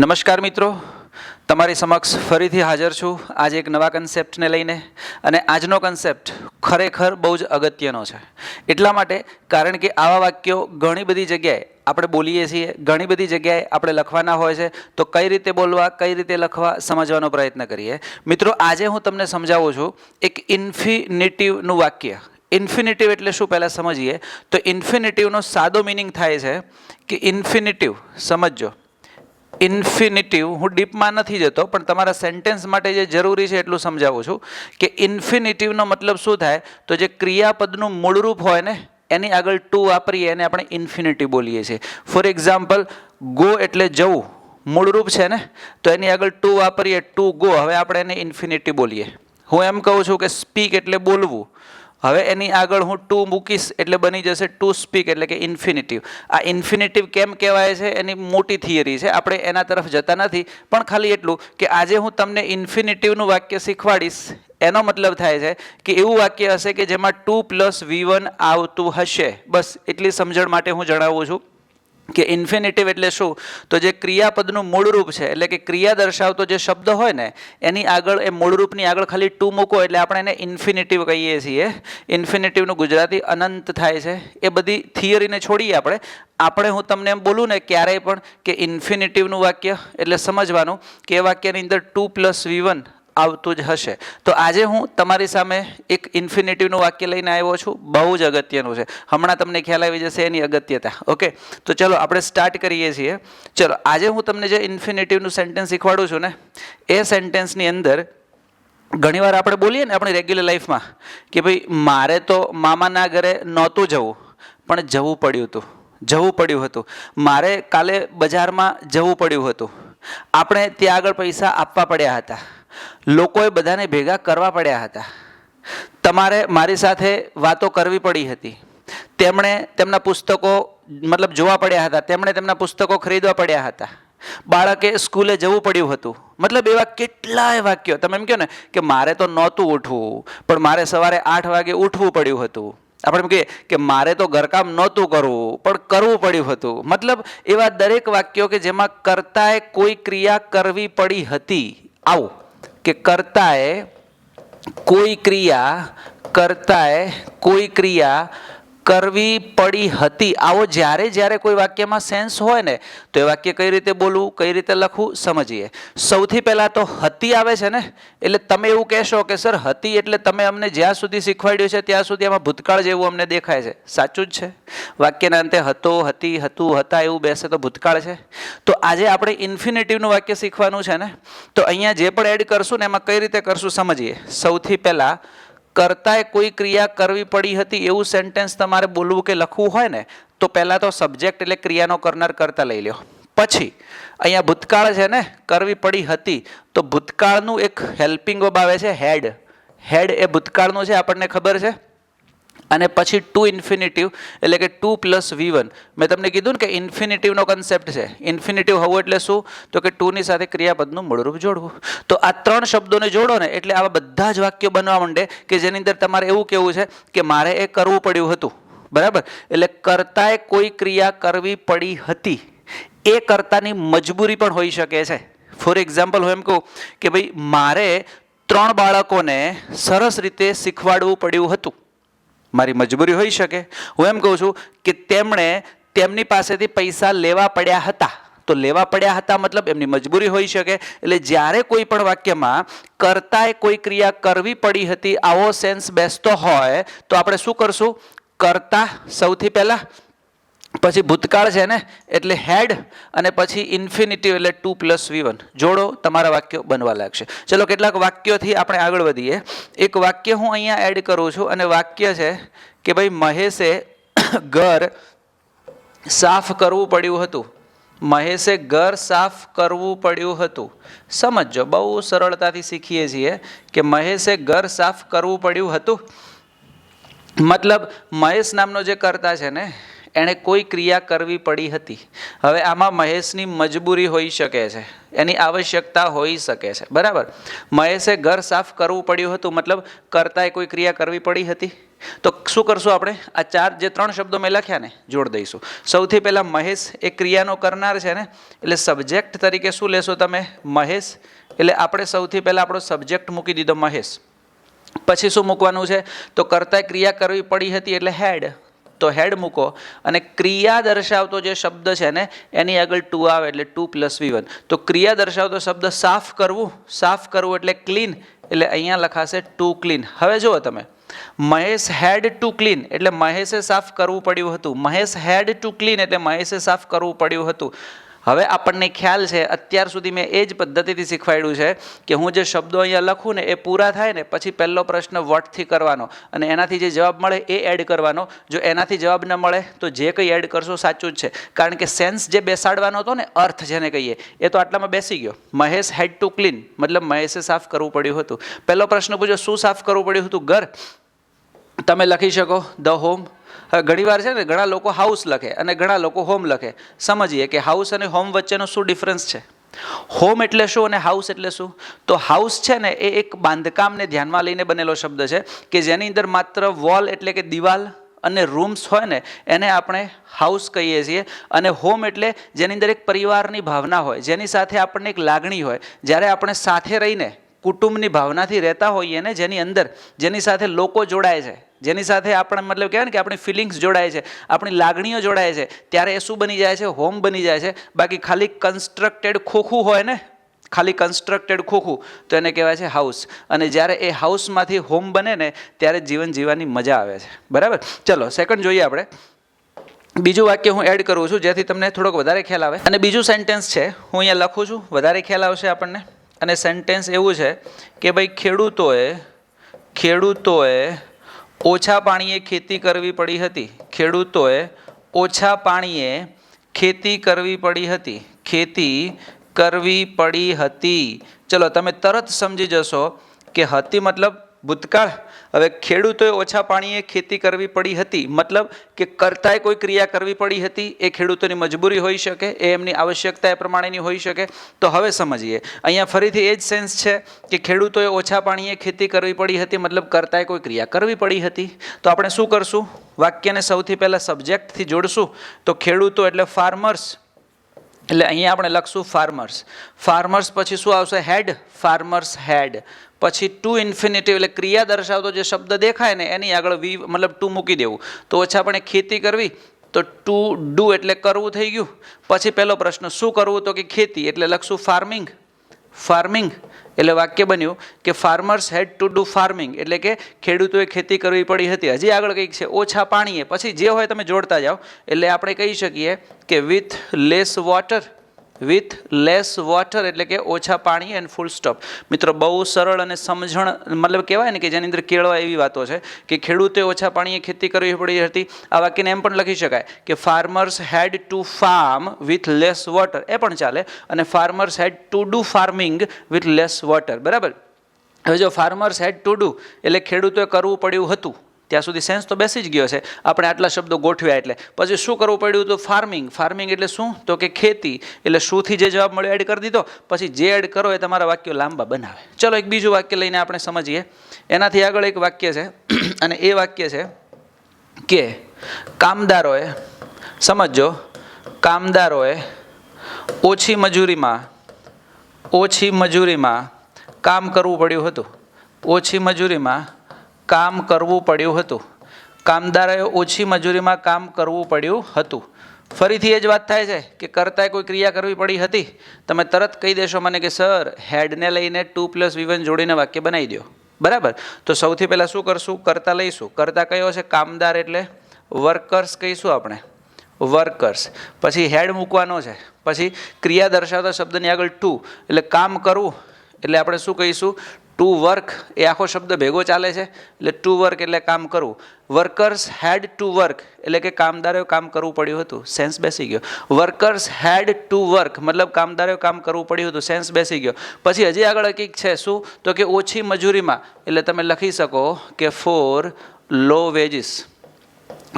નમસ્કાર મિત્રો. તમારી સમક્ષ ફરીથી હાજર છું. આજે એક નવા કન્સેપ્ટને લઈને અને આજનો કન્સેપ્ટ ખરેખર બહુ જ અગત્યનો છે. એટલા માટે કારણ કે આવા વાક્યો ઘણી બધી જગ્યાએ આપણે બોલીએ છીએ, ઘણી બધી જગ્યાએ આપણે લખવાના હોય છે, તો કઈ રીતે બોલવા, કઈ રીતે લખવા સમજવાનો પ્રયત્ન કરીએ. મિત્રો, આજે હું તમને સમજાવું છું એક ઇન્ફિનિટિવનું વાક્ય. ઇન્ફિનિટિવ એટલે શું પહેલાં સમજીએ? તો ઇન્ફિનિટિવનો સાદો મિનિંગ થાય છે કે ઇન્ફિનિટિવ સમજજો. ઇન્ફિનિટિવ હું ડીપમાં નથી જતો, પણ તમારા સેન્ટેન્સ માટે જે જરૂરી છે એટલું સમજાવું છું કે ઇન્ફિનિટિવનો મતલબ શું થાય? તો જે ક્રિયાપદનું મૂળરૂપ હોય ને, એની આગળ ટુ વાપરીએ, એને આપણે ઇન્ફિનિટિવ બોલીએ છીએ. ફોર એક્ઝામ્પલ ગો એટલે જવું, મૂળરૂપ છે ને, તો એની આગળ ટુ વાપરીએ ટુ ગો હવે આપણે એને ઇન્ફિનિટિવ બોલીએ. હું એમ કહું છું કે સ્પીક એટલે બોલવું. હવે એની આગળ હું ટુ મૂકીશ એટલે બની જશે ટુ સ્પીક એટલે કે ઇન્ફિનિટિવ. આ ઇન્ફિનિટિવ કેમ કહેવાય છે? એની મોટી થિયરી છે. આપણે એના તરફ જતા નથી, પણ ખાલી એટલું કે આજે હું તમને ઇન્ફિનિટિવનું વાક્ય શીખવાડીશ. એનો મતલબ થાય છે કે એવું વાક્ય હશે કે જેમાં ટુ પ્લસ વી વન આવતું હશે. બસ, એટલી સમજણ માટે હું જણાવું છું. કે ઇન્ફિનિટિવ એટલે શું? તો જે ક્રિયાપદનું મૂળરૂપ છે, એટલે કે ક્રિયા દર્શાવતો જે શબ્દ હોય ને, એની આગળ, એ મૂળરૂપની આગળ ખાલી ટુ મૂકો એટલે આપણે એને ઇન્ફિનિટિવ કહીએ છીએ. ઇન્ફિનિટિવનું ગુજરાતી અનંત થાય છે. એ બધી થિયરીને છોડીએ આપણે. આપણે હું તમને એમ બોલું ને ક્યારેય પણ કે ઇન્ફિનિટિવનું વાક્ય, એટલે સમજવાનું કે એ વાક્યની અંદર ટુ પ્લસ વી વન આવતું જ હશે. તો આજે હું તમારી સામે એક ઇન્ફિનિટિવનું વાક્ય લઈને આવ્યો છું. બહુ જ અગત્યનું છે. હમણાં તમને ખ્યાલ આવી જશે એની અગત્યતા. ઓકે? તો ચલો, આપણે સ્ટાર્ટ કરીએ છીએ. ચલો, આજે હું તમને જે ઇન્ફિનિટીવનું સેન્ટેન્સ શીખવાડું છું ને, એ સેન્ટેન્સની અંદર ઘણીવાર આપણે બોલીએ ને આપણી રેગ્યુલર લાઈફમાં કે ભાઈ, મારે તો મામાના ઘરે નહોતું જવું, પણ જવું પડ્યું હતું. જવું પડ્યું હતું. મારે કાલે બજારમાં જવું પડ્યું હતું. આપણે ત્યાં આગળ પૈસા આપવા પડ્યા હતા. લોકોએ બધાને ભેગા કરવા પડ્યા હતા. તમારે મારી સાથે વાતો કરવી પડી હતી. તેમણે તેમના પુસ્તકો, મતલબ જોવા પડ્યા હતા. તેમણે તેમના પુસ્તકો ખરીદવા પડ્યા હતા. બાળકે સ્કૂલે જવું પડ્યું હતું. મતલબ એવા કેટલાય વાક્યો. તમે એમ કહો ને કે મારે તો નહોતું ઉઠવું, પણ મારે સવારે આઠ વાગે ઉઠવું પડ્યું હતું. આપણે એમ કહીએ કે મારે તો ઘરકામ નહોતું કરવું, પણ કરવું પડ્યું હતું. મતલબ એવા દરેક વાક્યો કે જેમાં કરતાએ કોઈ ક્રિયા કરવી પડી હતી. આવું. કે કરતાએ કોઈ ક્રિયા કરતાએ કોઈ ક્રિયા કરવી પડી હતી. આવો જ્યારે જ્યારે કોઈ વાક્યમાં સેન્સ હોય ને, તો એ વાક્ય કઈ રીતે બોલવું, કઈ રીતે લખવું, સમજીએ. સૌથી પહેલાં તો હતી આવે છે ને, એટલે તમે એવું કહેશો કે, સર, હતી એટલે તમે અમને જ્યાં સુધી શીખવાડ્યું છે, ત્યાં સુધી આમાં ભૂતકાળ જેવું અમને દેખાય છે. સાચું જ છે. વાક્યના અંતે હતો, હતી, હતું, હતા એવું બેસે તો ભૂતકાળ છે. તો આજે આપણે ઇન્ફિનેટિવનું વાક્ય શીખવાનું છે ને, તો અહીંયા જે પણ એડ કરશું ને, એમાં કઈ રીતે કરશું સમજીએ. સૌથી પહેલાં કરતાએ કોઈ ક્રિયા કરવી પડી હતી એવું સેન્ટેન્સ તમારે બોલવું કે લખવું હોય ને, તો પહેલાં તો સબ્જેક્ટ એટલે ક્રિયાનો કરનાર કરતા લઈ લ્યો. પછી, અહીંયા ભૂતકાળ છે ને, કરવી પડી હતી, તો ભૂતકાળનું એક હેલ્પિંગ વર્બ આવે છે હેડ હેડ એ ભૂતકાળનું છે, આપણને ખબર છે? અને પછી ટુ ઇન્ફિનિટિવ, એટલે કે ટુ પ્લસ વી વન. મેં તમને કીધું ને કે ઇન્ફિનિટિવનો કન્સેપ્ટ છે. ઇન્ફિનિટિવ હોવું એટલે શું? તો કે ટુની સાથે ક્રિયાપદનું મૂળરૂપ જોડવું. તો આ ત્રણ શબ્દોને જોડો ને, એટલે આવા બધા જ વાક્યો બનવા માંડે કે જેની અંદર તમારે એવું કહેવું છે કે મારે એ કરવું પડ્યું હતું. બરાબર? એટલે કરતાએ કોઈ ક્રિયા કરવી પડી હતી. એ કરતાની મજબૂરી પણ હોઈ શકે છે. ફોર એક્ઝામ્પલ હું એમ કહું કે ભાઈ, મારે ત્રણ બાળકોને સરસ રીતે શીખવાડવું પડ્યું હતું. મારી મજબૂરી હોઈ શકે? હું એમ કહું છું કે તેમણે તેમની પાસેથી પૈસા લેવા પડ્યા હતા. તો લેવા પડ્યા હતા મતલબ એમની મજબૂરી હોઈ શકે? એટલે જ્યારે કોઈ પણ વાક્યમાં કરતાએ કોઈ ક્રિયા કરવી પડી હતી, આવો સેન્સ બેસતો હોય તો આપણે શું કરશું? કરતા સૌથી પહેલાં? પછી ભૂતકાળ છે ને, એટલે હેડ અને પછી ઇન્ફિનિટિવ એટલે ટુ પ્લસ વી વન. જોડો, તમારા વાક્યો બનવા લાગશે. ચલો, કેટલાક વાક્યોથી આપણે આગળ વધીએ. એક વાક્ય હું અહીંયા એડ કરું છું અને વાક્ય છે કે ભાઈ, મહેશે ઘર સાફ કરવું પડ્યું હતું. મહેશે ઘર સાફ કરવું પડ્યું હતું. સમજો બહુ સરળતાથી શીખીએ છીએ કે મહેશે ઘર સાફ કરવું પડ્યું હતું. મતલબ, મહેશ નામનો જે કરતા છે ને એણે કોઈ ક્રિયા કરવી પડી હતી. હવે આમાં મહેશની મજબૂરી હોઈ શકે છે. એની આવશ્યકતા હોઈ શકે છે. બરાબર? મહેશે ઘર સાફ કરવું પડ્યું હતું, મતલબ કરતાંય કોઈ ક્રિયા કરવી પડી હતી? તો શું કરશું આપણે? આ ચાર જે ત્રણ શબ્દો મેં લખ્યા ને, જોડ દઈશું. સૌથી પહેલાં મહેશ એ ક્રિયાનો કરનાર છે ને, એટલે સબ્જેક્ટ તરીકે શું લેશો તમે? મહેશ? એટલે આપણે સૌથી પહેલાં આપણો સબ્જેક્ટ મૂકી દીધો મહેશ. પછી શું મૂકવાનું છે? તો કરતા ક્રિયા કરવી પડી હતી, એટલે હેડ તો હેડ મૂકો અને ક્રિયા દર્શાવતો જે શબ્દ છે ને, એની આગળ ટુ આવે એટલે ટુ પ્લસ વી વન. તો ક્રિયા દર્શાવતો શબ્દ સાફ કરવું સાફ કરવું એટલે ક્લીન, એટલે અહીંયા લખાશે ટુ ક્લીન. હવે જુઓ તમે. મહેશ હેડ ટુ ક્લીન એટલે મહેશે સાફ કરવું પડ્યું હતું. મહેશ હેડ ટુ ક્લીન એટલે મહેશે સાફ કરવું પડ્યું હતું. હવે આપણને ખ્યાલ છે, અત્યાર સુધી મેં એ જ પદ્ધતિથી શીખવાડ્યું છે કે હું જે શબ્દો અહીંયા લખું ને એ પૂરા થાય ને, પછી પહેલો પ્રશ્ન વટથી કરવાનો અને એનાથી જે જવાબ મળે એ એડ કરવાનો. જો એનાથી જવાબ ન મળે તો જે કંઈ એડ કરશો સાચું જ છે. કારણ કે સેન્સ જે બેસાડવાનો હતો ને, અર્થ જેને કહીએ, એ તો આટલામાં બેસી ગયો. મહેશ હેડ ટુ ક્લીન મતલબ મહેશે સાફ કરવું પડ્યું હતું. પહેલો પ્રશ્ન પૂછ્યો, શું સાફ કરવું પડ્યું હતું? ઘર. તમે લખી શકો ધ હોમ ઘણીવાર છે ને ઘણા લોકો હાઉસ લખે અને ઘણા લોકો હોમ લખે. સમજીએ કે હાઉસ અને હોમ વચ્ચેનો શું ડિફરન્સ છે? હોમ એટલે શું અને હાઉસ એટલે શું? તો હાઉસ છે ને એ એક બાંધકામને ધ્યાનમાં લઈને બનેલો શબ્દ છે કે જેની અંદર માત્ર વોલ એટલે કે દિવાલ અને રૂમ્સ હોય ને એને આપણે હાઉસ કહીએ છીએ. અને હોમ એટલે જેની અંદર એક પરિવારની ભાવના હોય, જેની સાથે આપણને એક લાગણી હોય. જ્યારે આપણે સાથે રહીને કુટુંબની ભાવનાથી રહેતા હોઈએ ને, જેની અંદર, જેની સાથે લોકો જોડાય છે, જેની સાથે આપણે મતલબ કહેવાય ને કે આપણી ફિલિંગ્સ જોડાય છે, આપણી લાગણીઓ જોડાય છે, ત્યારે એ શું બની જાય છે? હોમ બની જાય છે. બાકી ખાલી કન્સ્ટ્રક્ટેડ ખોખું હોય ને, ખાલી કન્સ્ટ્રક્ટેડ ખોખું, તો એને કહેવાય છે હાઉસ અને જ્યારે એ હાઉસમાંથી હોમ બને ને, ત્યારે જીવન જીવવાની મજા આવે છે. બરાબર? ચલો સેકન્ડ જોઈએ આપણે. બીજું વાક્ય હું એડ કરું છું, જેથી તમને થોડોક વધારે ખ્યાલ આવે. અને બીજું સેન્ટેન્સ છે, હું અહીંયા લખું છું, વધારે ખ્યાલ આવશે આપણને. અને સેન્ટેન્સ એવું છે કે ભાઈ ખેડૂતોએ ખેડૂતોએ ઓછા પાણીએ ખેતી કરવી પડી હતી. ખેડૂતોએ ઓછા પાણીએ ખેતી કરવી પડી હતી. ખેતી કરવી પડી હતી. ચલો, તમે તરત સમજી જશો કે હતી મતલબ ભૂતકાળ. હવે ખેડૂતોએ ઓછા પાણીએ ખેતી કરવી પડી હતી. મતલબ કે કરતાંય કોઈ ક્રિયા કરવી પડી હતી, એ ખેડૂતોની મજબૂરી હોઈ શકે, એ એમની આવશ્યકતા એ પ્રમાણેની હોઈ શકે. તો હવે સમજીએ. અહીંયા ફરીથી એ જ સેન્સ છે કે ખેડૂતોએ ઓછા પાણીએ ખેતી કરવી પડી હતી, મતલબ કરતાંય કોઈ ક્રિયા કરવી પડી હતી. તો આપણે શું કરશું? વાક્યને સૌથી પહેલાં સબ્જેક્ટથી જોડશું. તો ખેડૂતો એટલે ફાર્મર્સ એટલે અહીંયા આપણે લખશું ફાર્મર્સ ફાર્મર્સ પછી શું આવશે? હેડ ફાર્મર્સ હેડ પછી ટુ ઇન્ફિનિટિવ એટલે ક્રિયા દર્શાવતો જે શબ્દ દેખાય ને, એની આગળ વી મતલબ ટુ મૂકી દેવું. તો ઓછા આપણે ખેતી કરવી, તો ટુ ડુ એટલે કરવું થઈ ગયું. પછી પહેલો પ્રશ્ન, શું કરવું? તો કે ખેતી. એટલે લખશું ફાર્મિંગ ફાર્મિંગ એટલે વાક્ય બન્યું કે farmers had to do farming એટલે કે ખેડૂતોએ ખેતી કરવી પડી હતી. હજી આગળ કંઈક છે. ઓછા પાણીએ. પછી જે હોય તમે જોડતા જાઓ. એટલે આપણે કહી શકીએ કે with less water with less water એટલે કે ઓછા પાણી એન્ડ ફૂલ સ્ટોપ મિત્રો, બહુ સરળ અને સમજણ, મતલબ કહેવાય ને કે જેની અંદર કેળવા એવી વાતો છે કે ખેડૂતે ઓછા પાણીએ ખેતી કરવી પડી હતી. આ વાક્યને એમ પણ લખી શકાય કે farmers had to farm with less water એ પણ ચાલે. અને farmers had to do farming with less water બરાબર? હવે જો ફાર્મર્સ હેડ ટુ ડુ એટલે ખેડૂતોએ કરવું પડ્યું હતું. ત્યાં સુધી સેન્સ તો બેસી જ ગયો છે. આપણે આટલા શબ્દો ગોઠવ્યા એટલે. પછી શું કરવું પડ્યું તો ફાર્મિંગ ફાર્મિંગ એટલે શું? તો કે ખેતી. એટલે શુંથી જે જવાબ મળ્યો એડ કરી દીધો. પછી જે એડ કરો એ તમારા વાક્યો લાંબા બનાવે. ચલો એક બીજું વાક્ય લઈને આપણે સમજીએ. એનાથી આગળ એક વાક્ય છે. અને એ વાક્ય છે કે, કામદારોએ સમજો કામદારોએ ઓછી મજૂરીમાં ઓછી મજૂરીમાં કામ કરવું પડ્યું હતું. ઓછી મજૂરીમાં કામ કરવું પડ્યું હતું. કામદારોએ ઓછી મજૂરીમાં કામ કરવું પડ્યું હતું. ફરીથી એ જ વાત થાય છે કે કરતાંય કોઈ ક્રિયા કરવી પડી હતી. તમે તરત કહી દેશો મને કે, સર, હેડને લઈને ટુ પ્લસ વિવન જોડીને વાક્ય બનાવી દો બરાબર? તો સૌથી પહેલાં શું કરશું? કરતા લઈશું. કરતા કયો છે? કામદાર એટલે વર્કર્સ કહીશું આપણે. વર્કર્સ. પછી હેડ મૂકવાનો છે. પછી ક્રિયા દર્શાવતા શબ્દની આગળ ટુ. એટલે કામ કરવું. એટલે આપણે શું કહીશું? ટુ વર્ક એ આખો શબ્દ ભેગો ચાલે છે, એટલે ટુ વર્ક એટલે કામ કરવું. વર્કર્સ હેડ ટુ વર્ક એટલે કે કામદારોએ કામ કરવું પડ્યું હતું. સેન્સ બેસી ગયો. વર્કર્સ હેડ ટુ વર્ક મતલબ કામદારોએ કામ કરવું પડ્યું હતું. સેન્સ બેસી ગયો. પછી હજી આગળ કંઈક છે શું? તો કે ઓછી મજૂરીમાં. એટલે તમે લખી શકો કે for low wages.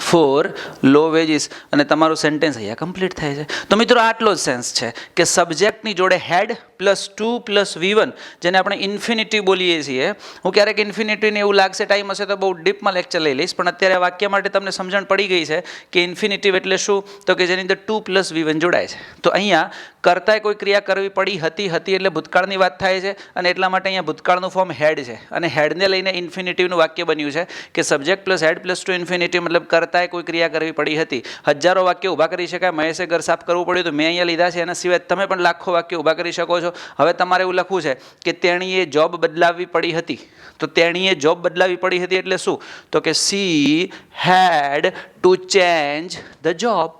For low wages અને તમારું સેન્ટેન્સ અહીંયા કમ્પ્લીટ થાય છે. તો મિત્રો આટલો જ સેન્સ છે કે સબ્જેક્ટની જોડે had plus to plus V one જેને આપણે ઇન્ફિનિટી બોલીએ છીએ, હું ક્યારેક ઇન્ફિનિટીને એવું લાગશે ટાઈમ હશે તો બહુ ડીપમાં લેક્ચર લઈ લઈશ, પણ અત્યારે આ વાક્ય માટે તમને સમજણ પડી ગઈ છે કે ઇન્ફિનિટિવ એટલે શું? તો કે જેની અંદર ટુ પ્લસ વી વન જોડાય છે. તો અહીંયા કરતાંય કોઈ ક્રિયા કરવી પડી હતી હતી એટલે ભૂતકાળની વાત થાય છે અને એટલા માટે અહીંયા ભૂતકાળનું ફોર્મ હેડ છે. અને હેડને લઈને ઇન્ફિનિટિવનું વાક્ય બન્યું છે કે subject plus had plus to infinitive મતલબ કરતાંય કોઈ ક્રિયા કરવી પડી હતી. હજારો વાક્ય ઊભા કરી શકાય, મહેશે ઘર સાફ કરવું પડ્યું તો મેં અહીંયા લીધા છે, એના સિવાય તમે પણ લાખો વાક્ય ઊભા કરી શકો છો. હવે તમારે એવું લખવું છે કે તેણીએ જોબ બદલાવવી પડી હતી. તો તેણીએ જોબ બદલાવી પડી હતી એટલે શું? તો કે she had to change the job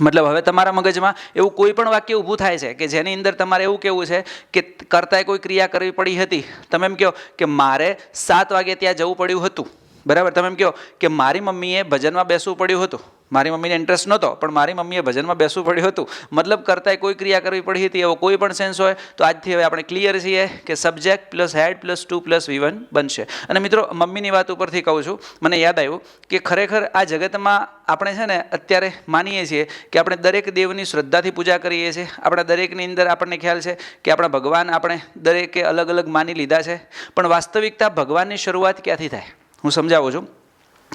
મતલબ હવે તમારા મગજમાં એવું કોઈ પણ વાક્ય ઊભું થાય છે કે જેની અંદર તમારે એવું કહેવું છે કે કરતાંય કોઈ ક્રિયા કરવી પડી હતી. તમે એમ કહો કે મારે સાત વાગે ત્યાં જવું પડ્યું હતું. બરાબર? તમે એમ કહો કે મારી મમ્મીએ ભજનમાં બેસવું પડ્યું હતું. મારી મમ્મીને ઇન્ટરેસ્ટ નહોતો, પણ મારી મમ્મીએ ભજનમાં બેસવું પડ્યું હતું. મતલબ કરતાંય કોઈ ક્રિયા કરવી પડી હતી એવો કોઈ પણ સેન્સ હોય, તો આજથી હવે આપણે ક્લિયર છીએ કે subject plus had plus to plus V બનશે. અને મિત્રો, મમ્મીની વાત ઉપરથી કહું છું, મને યાદ આવ્યું કે ખરેખર આ જગતમાં આપણે છે ને અત્યારે માનીએ છીએ કે આપણે દરેક દેવની શ્રદ્ધાથી પૂજા કરીએ છીએ. આપણા દરેકની અંદર આપણને ખ્યાલ છે કે આપણા ભગવાન આપણે દરેકે અલગ અલગ માની લીધા છે. પણ વાસ્તવિકતા ભગવાનની શરૂઆત ક્યાંથી થાય? હું સમજાવું છું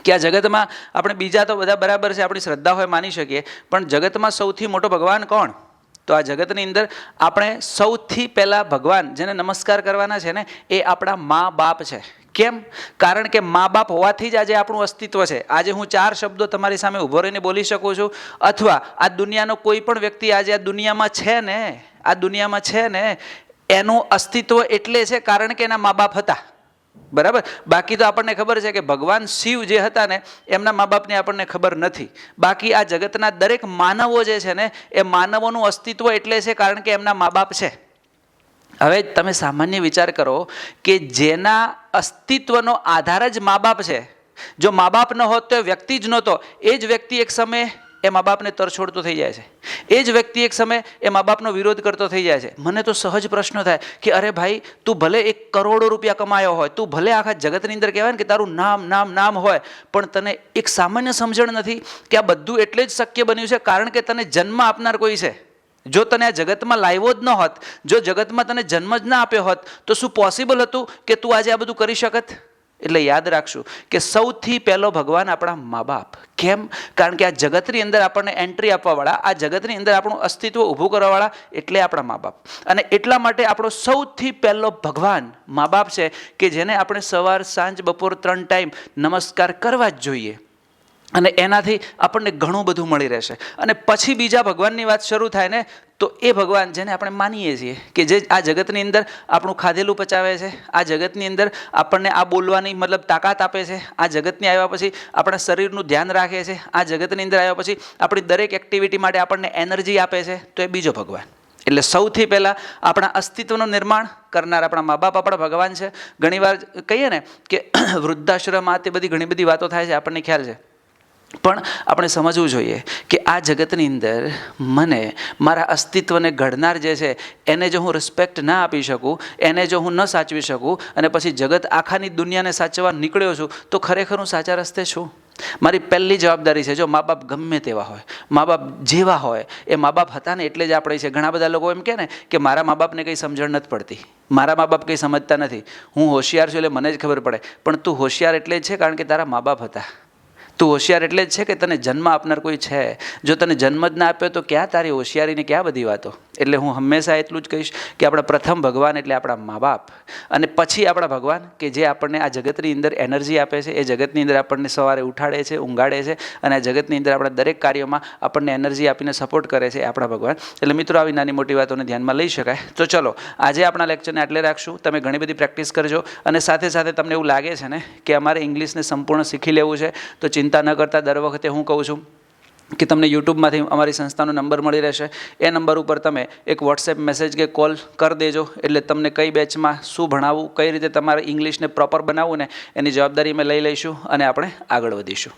કે આ જગતમાં આપણે બીજા તો બધા બરાબર છે, આપણી શ્રદ્ધા હોય માની શકીએ, પણ જગતમાં સૌથી મોટો ભગવાન કોણ? તો આ જગતની અંદર આપણે સૌથી પહેલાં ભગવાન જેને નમસ્કાર કરવાના છે ને, એ આપણા મા બાપ છે. કેમ? કારણ કે મા બાપ હોવાથી જ આજે આપણું અસ્તિત્વ છે. આજે હું ચાર શબ્દો તમારી સામે ઊભો રહીને બોલી શકું છું. અથવા આ દુનિયાનો કોઈ પણ વ્યક્તિ આજે આ દુનિયામાં છે ને, આ દુનિયામાં છે ને, એનું અસ્તિત્વ એટલે છે કારણ કે એના મા બાપ હતા. બરાબર? બાકી તો આપણને ખબર છે કે ભગવાન શિવ જે હતા ને, એમના મા બાપની આપણને ખબર નથી. બાકી આ જગતના દરેક માનવો જે છે ને, એ માનવોનું અસ્તિત્વ એટલે છે કારણ કે એમના મા બાપ છે. હવે તમે સામાન્ય વિચાર કરો કે જેના અસ્તિત્વનો આધાર જ મા બાપ છે. જો મા બાપ ન હોત તો એ વ્યક્તિ જ નહોતો. એ જ વ્યક્તિ એક સમયે એ મા બાપને તરછોડતો થઈ જાય છે. એ જ વ્યક્તિ એક સમયે એ મા બાપનો વિરોધ કરતો થઈ જાય છે. મને તો સહજ પ્રશ્ન થાય કે અરે ભાઈ, તું ભલે એક કરોડો રૂપિયા કમાયો હોય, તું ભલે આખા જગતની અંદર કહેવાય ને કે તારું નામ નામ નામ હોય, પણ તને એક સામાન્ય સમજણ નથી કે આ બધું એટલે જ શક્ય બન્યું છે કારણ કે તને જન્મ આપનાર કોઈ છે. જો તને આ જગતમાં લાવ્યો જ ન હોત, જો જગતમાં તને જન્મ જ ના આપ્યો હોત, તો શું પોસિબલ હતું કે તું આજે આ બધું કરી શકત? એટલે યાદ રાખશું કે સૌથી પહેલો ભગવાન આપણા મા બાપ કેમ? કારણ કે આ જગતની અંદર આપણને એન્ટ્રી આપવાવાળા, આ જગતની અંદર આપણું અસ્તિત્વ ઊભું કરવાવાળા એટલે આપણા મા બાપ અને એટલા માટે આપણો સૌથી પહેલો ભગવાન મા બાપ છે કે જેને આપણે સવાર, સાંજ, બપોર ત્રણ ટાઈમ નમસ્કાર કરવા જ જોઈએ. અને એનાથી આપણને ઘણું બધું મળી રહેશે. અને પછી બીજા ભગવાનની વાત શરૂ થાય ને, તો એ ભગવાન જેને આપણે માનીએ છીએ કે જે આ જગતની અંદર આપણું ખાધેલું પચાવે છે, આ જગતની અંદર આપણને આ બોલવાની મતલબ તાકાત આપે છે, આ જગતની આવ્યા પછી આપણા શરીરનું ધ્યાન રાખે છે, આ જગતની અંદર આવ્યા પછી આપણી દરેક એક્ટિવિટી માટે આપણને એનર્જી આપે છે, તો એ બીજો ભગવાન. એટલે સૌથી પહેલાં આપણા અસ્તિત્વનું નિર્માણ કરનાર આપણા મા બાપ આપણા ભગવાન છે. ઘણીવાર કહીએ ને કે વૃદ્ધાશ્રમ આ તે બધી ઘણી બધી વાતો થાય છે, આપણને ખ્યાલ છે. પણ આપણે સમજવું જોઈએ કે આ જગતની અંદર મને મારા અસ્તિત્વને ઘડનાર જે છે, એને જો હું રિસ્પેક્ટ ના આપી શકું, એને જો હું ન સાચવી શકું અને પછી જગત આખાની દુનિયાને સાચવવા નીકળ્યો છું, તો ખરેખર હું સાચા રસ્તે છું? મારી પહેલી જવાબદારી છે, જો મા બાપ ગમે તેવા હોય મા બાપ જેવા હોય, એ મા બાપ હતા ને એટલે જ આપણે છે. ઘણા બધા લોકો એમ કહે ને કે મારા મા બાપને કંઈ સમજણ નથી પડતી. મારા મા બાપ કંઈ સમજતા નથી. હું હોશિયાર છું એટલે મને જ ખબર પડે. પણ તું હોશિયાર એટલે જ છે કારણ કે તારા મા બાપ હતા. તું હોશિયાર એટલે જ છે કે તને જન્મ આપનાર કોઈ છે? જો તને જન્મ જ ના આપ્યો તો ક્યાં તારી હોશિયારીની ક્યાં બધી વાતો? એટલે હું હંમેશા એટલું જ કહીશ કે આપણા પ્રથમ ભગવાન એટલે આપણા મા બાપ અને પછી આપણા ભગવાન કે જે આપણને આ જગતની અંદર એનર્જી આપે છે, એ જગતની અંદર આપણને સવારે ઉઠાડે છે, ઊંઘાડે છે અને આ જગતની અંદર આપણા દરેક કાર્યોમાં આપણને એનર્જી આપીને સપોર્ટ કરે છે આપણા ભગવાન. એટલે મિત્રો, આવી નાની મોટી વાતોને ધ્યાનમાં લઈ શકાય. તો ચલો, આજે આપણા લેક્ચરને આટલે રાખશું. તમે ઘણી બધી પ્રેક્ટિસ કરજો અને સાથે સાથે તમને એવું લાગે છે ને કે અમારે ઇંગ્લિશને સંપૂર્ણ શીખી લેવું છે, તો ચિંતા ન કરતા, દર વખતે હું કહું છું કે તમને યુટ્યુબમાંથી અમારી સંસ્થાનો નંબર મળી રહેશે. એ નંબર ઉપર તમે એક વોટ્સએપ મેસેજ કે કોલ કરી દેજો. એટલે તમને કઈ બેચમાં શું ભણાવવું, કઈ રીતે તમારે ઇંગ્લિશને પ્રોપર બનાવવું ને એની જવાબદારી અમે લઈ લઈશું અને આપણે આગળ વધીશું.